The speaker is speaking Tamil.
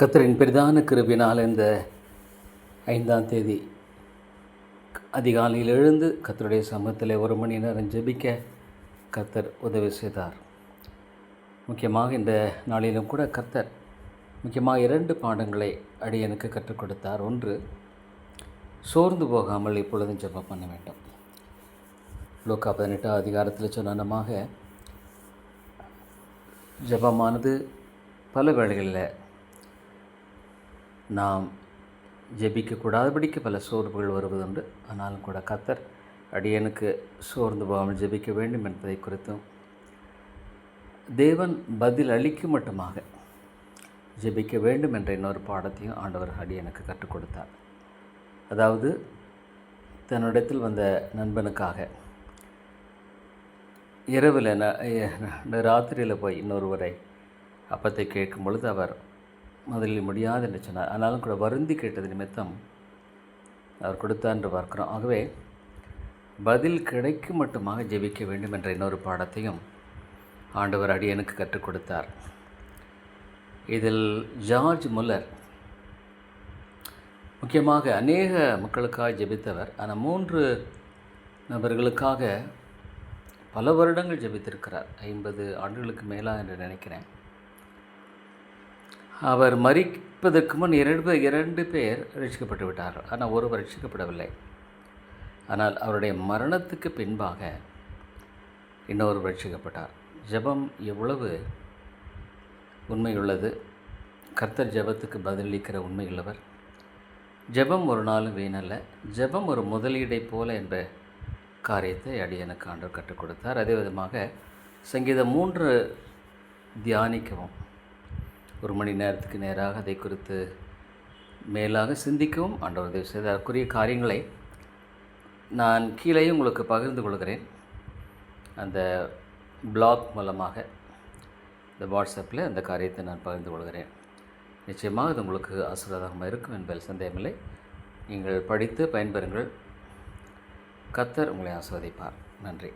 கத்தரின் பெரிதான கிருபினால் இந்த ஐந்தாம் தேதி அதிகாலையில் எழுந்து கத்தருடைய சமூகத்தில் ஒரு மணி நேரம் ஜெபிக்க கத்தர் உதவி செய்தார். முக்கியமாக இந்த நாளிலும் கூட கத்தர் முக்கியமாக இரண்டு பாடங்களை அடியனுக்கு கற்றுக் கொடுத்தார். ஒன்று சோர்ந்து போகாமல் இப்பொழுதும் ஜெபம் பண்ண வேண்டும். லோக்கா பதினெட்டாம் அதிகாரத்தில் சொன்னமாக ஜெபமானது பல வேளைகளில் நாம் ஜெபிக்கக்கூடாதபடிக்கு பல சோர்வுகள் வருவதுண்டு. ஆனாலும் கூட கத்தர் அடியனுக்கு சோர்ந்து போகாமல் ஜெபிக்க வேண்டும் என்பதை குறித்தும் தேவன் பதில் அளிக்கும் மட்டுமாக ஜெபிக்க வேண்டும் என்ற இன்னொரு பாடத்தையும் ஆண்டவர் அடியனுக்கு கற்றுக் கொடுத்தார். அதாவது தன்னிடத்தில் வந்த நண்பனுக்காக இரவில் ந ராத்திரியில் போய் இன்னொருவரை அப்பத்தை கேட்கும் பொழுது அவர் முதலில் முடியாது என்று சொன்னார். ஆனாலும் கூட வருந்தி கேட்டது நிமித்தம் அவர் கொடுத்தார் என்று பார்க்கிறோம். ஆகவே பதில் கிடைக்கும் மட்டுமாக ஜெபிக்க வேண்டும் என்ற இன்னொரு பாடத்தையும் ஆண்டவர் அடியனுக்கு கற்றுக் கொடுத்தார். இதில் ஜார்ஜ் முல்லர் முக்கியமாக அநேக மக்களுக்காக ஜெபித்தவர். ஆனால் மூன்று நபர்களுக்காக பல வருடங்கள் ஜெபித்திருக்கிறார். ஐம்பது ஆண்டுகளுக்கு மேலாக என்று நினைக்கிறேன். அவர் மறிப்பதற்கு முன் இரண்டு இரண்டு பேர் ரட்சிக்கப்பட்டு விட்டார்கள். ஆனால் ஒருவர் ரட்சிக்கப்படவில்லை. ஆனால் அவருடைய மரணத்துக்கு பின்பாக இன்னொரு ரட்சிக்கப்பட்டார். ஜெபம் எவ்வளவு உண்மையுள்ளது? கர்த்தர் ஜெபத்துக்கு பதிலளிக்கிற உண்மையுள்ளவர். ஜெபம் ஒரு நாளும் வீணல்ல. ஜெபம் ஒரு முதலீடை போல என்ற காரியத்தை அடியனுக்கு ஆண்டு கற்றுக் கொடுத்தார். அதே விதமாக சங்கீதம் மூன்று தியானிக்கவும். ஒரு மணி நேரத்துக்கு நேராக அதை குறித்து மேலாக சிந்திக்கவும். ஆண்டவர் உதவி செய்தார் அதற்குரிய காரியங்களை நான் கீழே உங்களுக்கு பகிர்ந்து கொள்கிறேன். அந்த பிளாக் மூலமாக இந்த வாட்ஸ்அப்பில் அந்த காரியத்தை நான் பகிர்ந்து கொள்கிறேன். நிச்சயமாக அது உங்களுக்கு ஆசீர்வாதமாக இருக்கும் என்பதில் சந்தேகமில்லை. நீங்கள் படித்து பயன்பெறுங்கள். கத்தர் உங்களை ஆஸ்வதிப்பார் நன்றி.